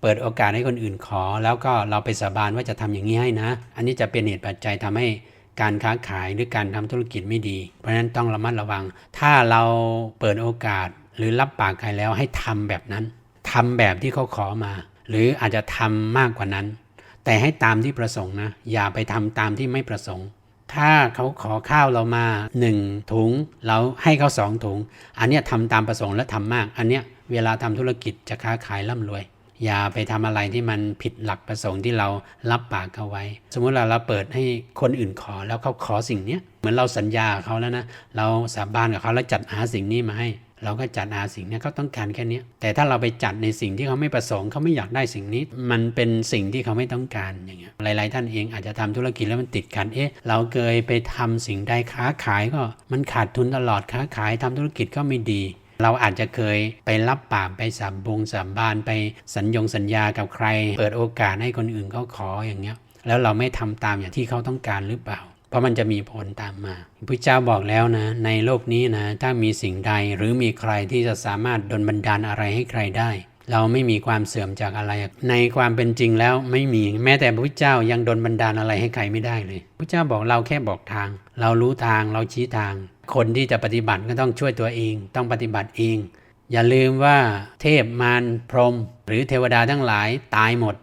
เปิดโอกาสให้คนอื่นขอ แล้วก็เราไปสาบานว่าจะทำอย่างนี้ให้นะ อันนี้จะเป็นเหตุปัจจัยทำให้การค้าขายหรือการทำธุรกิจไม่ดี เพราะฉะนั้นต้องระมัดระวัง ถ้าเราเปิดโอกาสหรือรับปากใครแล้วให้ทำแบบนั้นทำแบบที่เขาขอมา หรืออาจจะทำมากกว่านั้น แต่ให้ตามที่ประสงค์นะ อย่าไปทำตามที่ไม่ประสงค์ ถ้าเขาขอข้าวเรามา 1 ถุงเราให้เขาสองถุง อันเนี้ยทำตามประสงค์และทำมาก อันเนี้ยเวลาทำธุรกิจจะค้าขายร่ำรวย อย่าไปทำอะไรที่มันผิดหลักประสงค์ที่เรารับปากเขาไว้ สมมุติเราเราเปิดให้คนอื่นขอแล้วเขาขอสิ่งเนี้ยเหมือนเราสัญญาเขาแล้วนะเราสาบานกับเขาแล้วจัดหาสิ่งนี้มาให้ เราก็จัดหาสิ่งนี้เขาต้องการแค่นี้แต่ถ้าเราไปจัดในสิ่งที่เขาไม่ประสงค์เขาไม่อยากได้สิ่งนี้ มันเป็นสิ่งที่เขาไม่ต้องการอย่างเงี้ยหลาย ๆ ท่านเองอาจจะทำธุรกิจแล้วมันติดกันเอ๊ะเราเคยไปทำสิ่งใดค้าขายก็มันขาดทุนตลอดค้าขายทำธุรกิจก็ไม่ดี เราอาจจะเคยไปรับปากไปสาบบงสาบานไปสัญญงสัญญากับใคร เปิดโอกาสให้คนอื่นเขาขออย่างเงี้ย แล้วเราไม่ทำตามอย่างที่เขาต้องการหรือเปล่า เพราะมันจะมีผลตามมาพระเจ้าบอกแล้วนะ ในโลกนี้นะถ้ามีสิ่งใดหรือมีใครที่จะสามารถดลบันดาลอะไรให้ใครได้เราไม่มีความเสื่อมจากอะไร ในความเป็นจริงแล้วไม่มีแม้แต่พระพุทธเจ้ายังดลบันดาลอะไรให้ใครไม่ได้เลยพระเจ้าบอกเราแค่บอกทาง เรารู้ทางเราชี้ทาง คนที่จะปฏิบัติก็ต้องช่วยตัวเอง ต้องปฏิบัติเอง อย่าลืมว่าเทพมารพรหมหรือเทวดาทั้งหลายตายหมด